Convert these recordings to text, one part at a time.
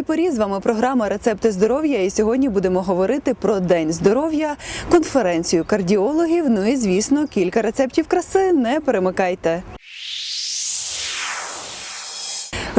цій порі з вами програма Рецепти здоров'я. І сьогодні будемо говорити про день здоров'я, конференцію кардіологів. Ну і звісно, кілька рецептів краси. Не перемикайте.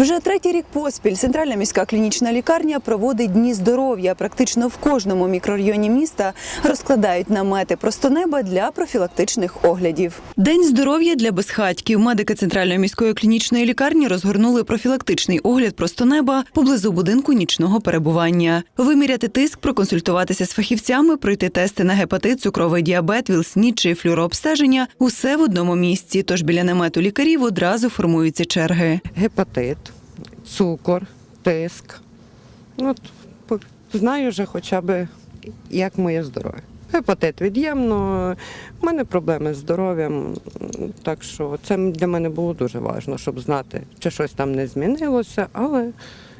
Вже третій рік поспіль центральна міська клінічна лікарня проводить дні здоров'я. Практично в кожному мікрорайоні міста розкладають намети просто неба для профілактичних оглядів. День здоров'я для безхатьків. Медики центральної міської клінічної лікарні розгорнули профілактичний огляд просто неба поблизу будинку нічного перебування. Виміряти тиск, проконсультуватися з фахівцями, пройти тести на гепатит, цукровий діабет, вілснід чи флюрообстеження – усе в одному місці. Тож біля намету лікарів одразу формуються черги. гепатит, цукор, тиск. Ну, от, знаю вже хоча б, як моє здоров'я. Гепатит від'ємно, в мене проблеми з здоров'ям, так що це для мене було дуже важливо, щоб знати, чи щось там не змінилося, але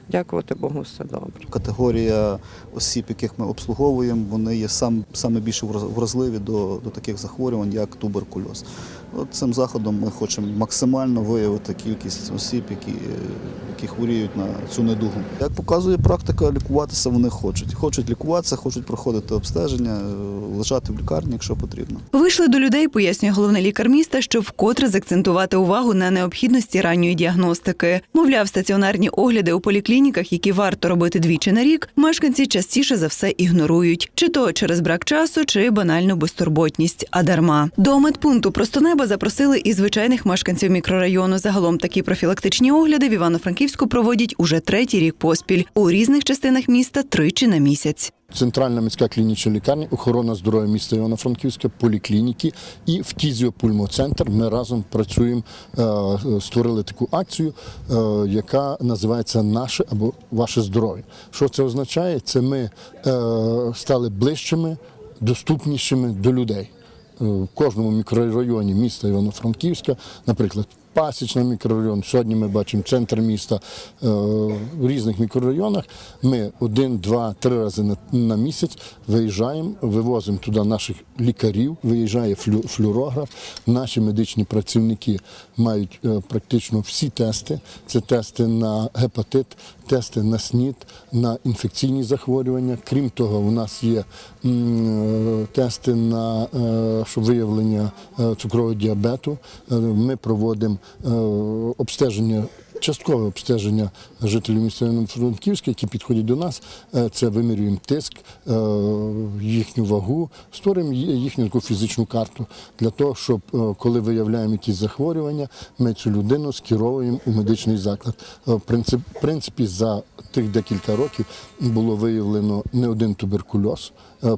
дякувати Богу, все добре. Категорія осіб, яких ми обслуговуємо, вони є сам, саме більше враз- вразливі до, до таких захворювань, як туберкульоз. От цим заходом ми хочемо максимально виявити кількість осіб, які, е, які хворіють на цю недугу. Як показує практика, лікуватися вони хочуть. Хочуть лікуватися, хочуть проходити обстеження, е, лежати в лікарні, якщо потрібно. Вийшли до людей, пояснює головний лікар міста, щоб вкотре закцентувати увагу на необхідності ранньої діагностики. Мовляв, стаціонарні огляди у поліклініках, які варто робити двічі на рік, мешканці частіше за все ігнорують, чи то через брак часу, чи банальну безтурботність, а дарма. До медпункту просто неба запросили і звичайних мешканців мікрорайону. Загалом такі профілактичні огляди в Івано-Франківську проводять уже третій рік поспіль у різних частинах міста тричі на місяць. Центральна міська клінічна лікарня, охорона здоров'я міста Івано-Франківська, поліклініки і фтізіопульмоцентр. Ми разом працюємо, е, створили таку акцію, е, яка називається Наше або ваше здоров'я. Що це означає? Це ми е, стали ближчими, доступнішими до людей. Е, В кожному мікрорайоні міста Івано-Франківська, наприклад, Пасічний мікрорайон. Сьогодні ми бачимо центр міста Е, в різних мікрорайонах. Ми один, два, три рази на, місяць виїжджаємо, вивозимо туди наших лікарів, виїжджає флю, флюорограф. Наші медичні працівники мають е, практично всі тести. Це тести на гепатит, тести на СНІД, на інфекційні захворювання. Крім того, у нас є е, тести на виявлення цукрового діабету. Ми проводимо обстеження. Часткове обстеження жителів міста Франківська, які підходять до нас, Е, це вимірюємо тиск, е, їхню вагу, створюємо їхню таку фізичну карту для того, щоб е, коли виявляємо якісь захворювання, ми цю людину скеровуємо у медичний заклад. В принципі, за тих декілька років було виявлено не один туберкульоз.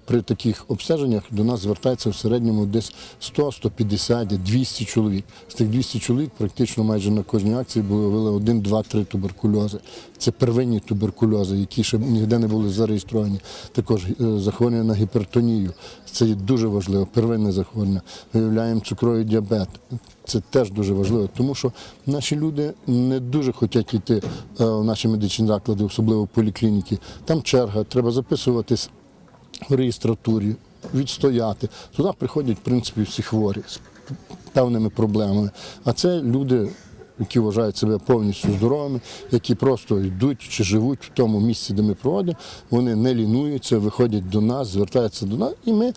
При таких обстеженнях до нас звертається в середньому десь 100, 150, 200 чоловік. З тих 200 чоловік практично майже на кожній акції було виявлено 1, 2, 3 туберкульози. Це первинні туберкульози, які ще ніде не були зареєстровані. Також е, захворювання на гіпертонію. Це є дуже важливо, первинне захворювання. Виявляємо цукровий діабет. Це теж дуже важливо, тому що наші люди не дуже хочуть йти е, в наші медичні заклади, особливо в поліклініки. Там черга, треба записуватись в реєстратурі, відстояти. Туди приходять, в принципі, всі хворі з певними проблемами. А це люди, які вважають себе повністю здоровими, які просто йдуть чи живуть в тому місці, де ми проводимо. Вони не лінуються, виходять до нас, звертаються до нас, і ми, е,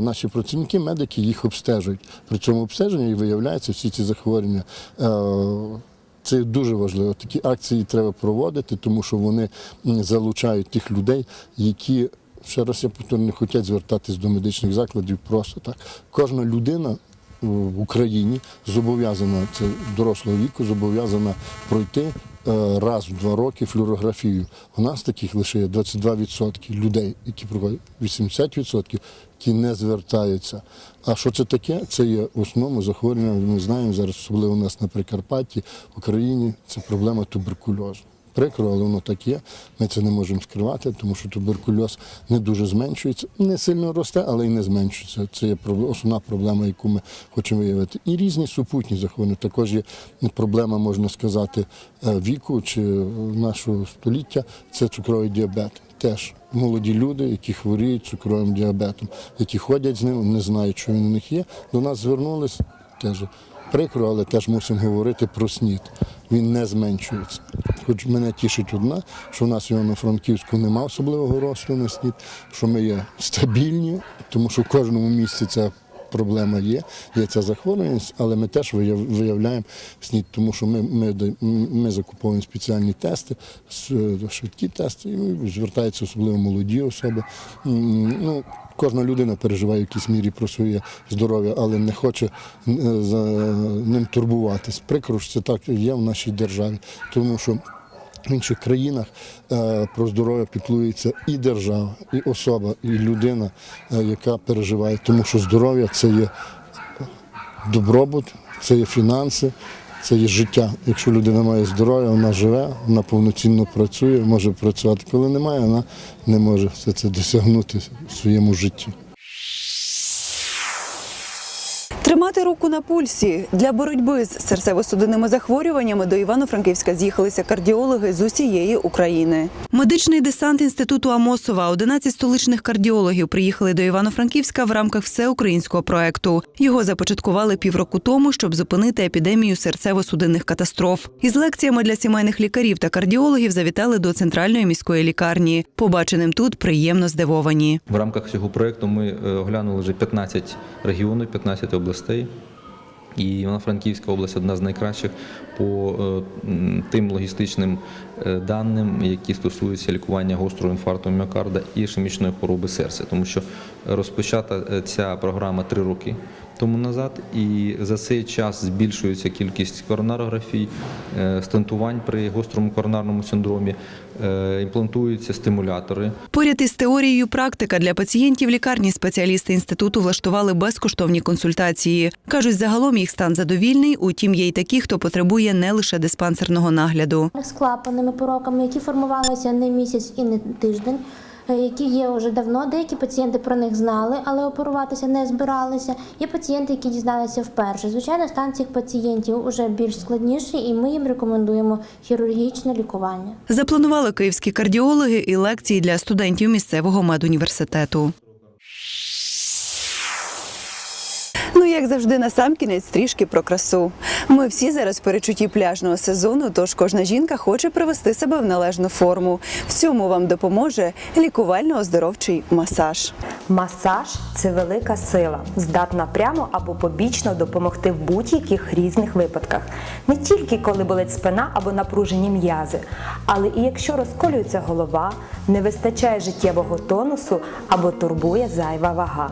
наші працівники, медики, їх обстежують. При цьому обстеженні і виявляються всі ці захворювання. Е, це дуже важливо. Такі акції треба проводити, тому що вони залучають тих людей, які ще раз я повторю, не хочуть звертатись до медичних закладів просто так. Кожна людина в Україні зобов'язана це дорослого віку, зобов'язана пройти е, раз в два роки флюорографію. У нас таких лише є 22% людей, які проходять 80%, які не звертаються. А що це таке? Це є в основному захворювання. Ми знаємо зараз, особливо у нас на Прикарпатті, в Україні це проблема туберкульозу. Прикро, але воно так є. Ми це не можемо скривати, тому що туберкульоз не дуже зменшується, не сильно росте, але й не зменшується. Це є основна проблема, яку ми хочемо виявити. І різні супутні захворювання. Також є проблема, можна сказати, е, віку чи нашого століття це цукровий діабет. Теж молоді люди, які хворіють цукровим діабетом, які ходять з ним, не знають, що він у них є. До нас звернулись теж прикро, але теж мусимо говорити про снід. Він не зменшується. хоч мене тішить одна, що в нас в Івано-Франківську немає особливого росту на снід, що ми є стабільні, тому що в кожному місці ця проблема є, є ця захворюваність, але ми теж вияв- виявляємо снід, тому що ми, ми, ми закуповуємо спеціальні тести, швидкі тести, і звертаються особливо молоді особи. Ну, Кожна людина переживає в якійсь мірі про своє здоров'я, але не хоче е, за ним турбуватись. Прикро, що це так є в нашій державі, тому що в інших країнах е, про здоров'я піклується і держава, і особа, і людина, е, яка переживає, тому що здоров'я це є добробут, це є фінанси, це є життя. Якщо людина має здоров'я, вона живе, вона повноцінно працює, може працювати. Коли немає, вона не може все це досягнути в своєму житті. Тримати руку на пульсі для боротьби з серцево-судинними захворюваннями до Івано-Франківська з'їхалися кардіологи з усієї України. Медичний десант інституту Амосова, 11 столичних кардіологів приїхали до Івано-Франківська в рамках всеукраїнського проекту. Його започаткували півроку тому, щоб зупинити епідемію серцево-судинних катастроф. Із лекціями для сімейних лікарів та кардіологів завітали до центральної міської лікарні. Побаченим тут приємно здивовані. В рамках цього проєкту ми е, оглянули вже 15 регіонів, 15 областей. І Івано-Франківська область одна з найкращих по е, тим логістичним е, даним, які стосуються лікування гострого інфаркту міокарда і ішемічної хвороби серця, тому що розпочата е, ця програма три роки тому назад, і за цей час збільшується кількість коронарографій, е, стентувань при гострому коронарному синдромі, е, імплантуються стимулятори. Поряд із теорією практика для пацієнтів лікарні спеціалісти інституту влаштували безкоштовні консультації. Кажуть, загалом їх стан задовільний, утім є й такі, хто потребує не лише диспансерного нагляду. з клапаними пороками, які формувалися не місяць і не тиждень, які є вже давно. Деякі пацієнти про них знали, але оперуватися не збиралися. Є пацієнти, які дізналися вперше. Звичайно, стан цих пацієнтів вже більш складніший, і ми їм рекомендуємо хірургічне лікування. Запланували київські кардіологи і лекції для студентів місцевого медуніверситету. Як завжди, на сам кінець трішки про красу. Ми всі зараз в перечутті пляжного сезону, тож кожна жінка хоче привести себе в належну форму. В цьому вам допоможе лікувально-оздоровчий масаж. Масаж це велика сила, здатна прямо або побічно допомогти в будь-яких різних випадках. Не тільки коли болить спина або напружені м'язи, але і якщо розколюється голова, не вистачає життєвого тонусу або турбує зайва вага.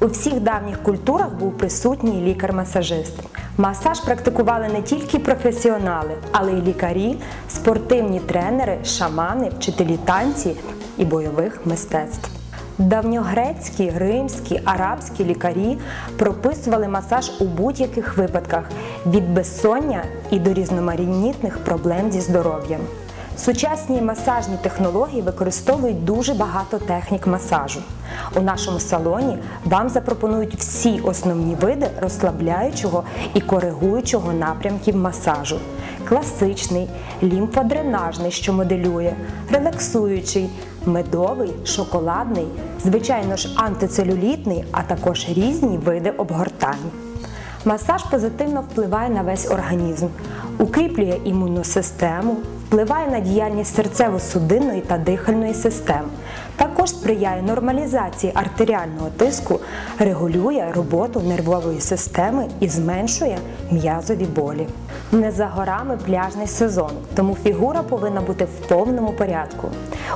У всіх давніх культурах був присутній лікар-масажист. Масаж практикували не тільки професіонали, але й лікарі, спортивні тренери, шамани, вчителі танці і бойових мистецтв. Давньогрецькі, римські, арабські лікарі прописували масаж у будь-яких випадках від безсоння і до різноманітних проблем зі здоров'ям. Сучасні масажні технології використовують дуже багато технік масажу. У нашому салоні вам запропонують всі основні види розслабляючого і коригуючого напрямків масажу: класичний, лімфодренажний, що моделює, релаксуючий, медовий, шоколадний, звичайно ж антицелюлітний, а також різні види обгортань. Масаж позитивно впливає на весь організм, укріплює імунну систему, впливає на діяльність серцево-судинної та дихальної систем. Також сприяє нормалізації артеріального тиску, регулює роботу нервової системи і зменшує м'язові болі. Не за горами пляжний сезон, тому фігура повинна бути в повному порядку.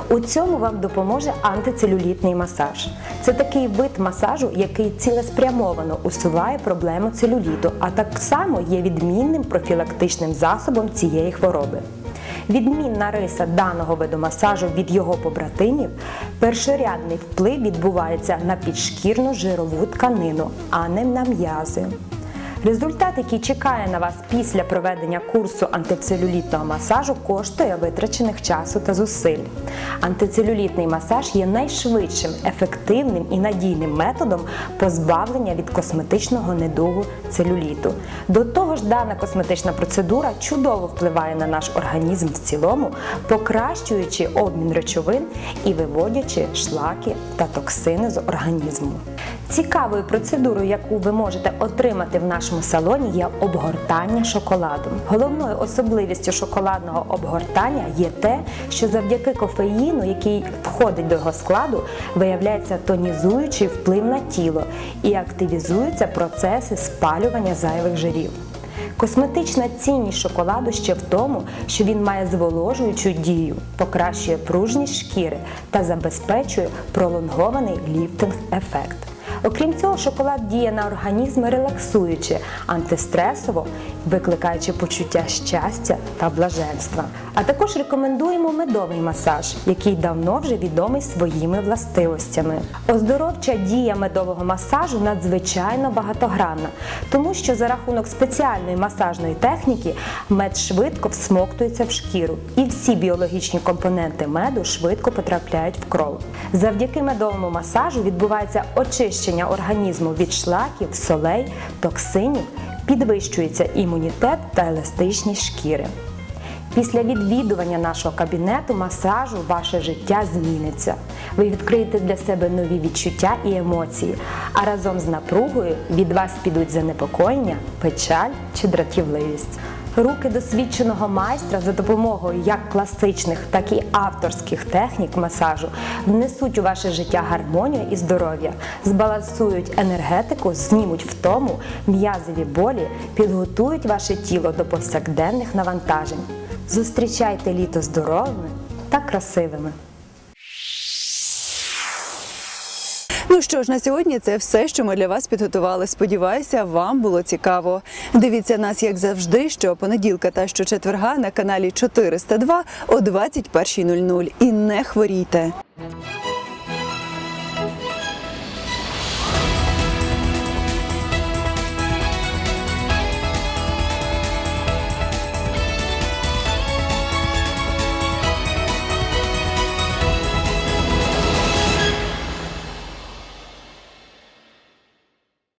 У цьому вам допоможе антицелюлітний масаж. Це такий вид масажу, який цілеспрямовано усуває проблему целюліту, а так само є відмінним профілактичним засобом цієї хвороби. Відмінна риса даного виду масажу від його побратимів першорядний вплив відбувається на підшкірну жирову тканину, а не на м'язи. Результат, який чекає на вас після проведення курсу антицелюлітного масажу, коштує витрачених часу та зусиль. Антицелюлітний масаж є найшвидшим, ефективним і надійним методом позбавлення від косметичного недугу целюліту. До того ж, дана косметична процедура чудово впливає на наш організм в цілому, покращуючи обмін речовин і виводячи шлаки та токсини з організму. Цікавою процедурою, яку ви можете отримати в нашому салоні є обгортання шоколадом. Головною особливістю шоколадного обгортання є те, що завдяки кофеїну, який входить до його складу, виявляється тонізуючий вплив на тіло і активізуються процеси спалювання зайвих жирів. Косметична цінність шоколаду ще в тому, що він має зволожуючу дію, покращує пружність шкіри та забезпечує пролонгований ліфтинг-ефект. Окрім цього, шоколад діє на організм релаксуючи, антистресово, викликаючи почуття щастя та блаженства. А також рекомендуємо медовий масаж, який давно вже відомий своїми властивостями. Оздоровча дія медового масажу надзвичайно багатогранна, тому що за рахунок спеціальної масажної техніки мед швидко всмоктується в шкіру, і всі біологічні компоненти меду швидко потрапляють в кров. Завдяки медовому масажу відбувається очищення організму від шлаків, солей, токсинів, підвищується імунітет та еластичність шкіри. Після відвідування нашого кабінету масажу ваше життя зміниться. Ви відкриєте для себе нові відчуття і емоції, а разом з напругою від вас підуть занепокоєння, печаль чи дратівливість. Руки досвідченого майстра за допомогою як класичних, так і авторських технік масажу внесуть у ваше життя гармонію і здоров'я, збалансують енергетику, знімуть втому, м'язові болі, підготують ваше тіло до повсякденних навантажень. Зустрічайте літо здоровими та красивими. Ну що ж, на сьогодні це все, що ми для вас підготували. Сподіваюся, вам було цікаво. Дивіться нас, як завжди, щопонеділка та щочетверга на каналі 402 о 21.00. І не хворійте.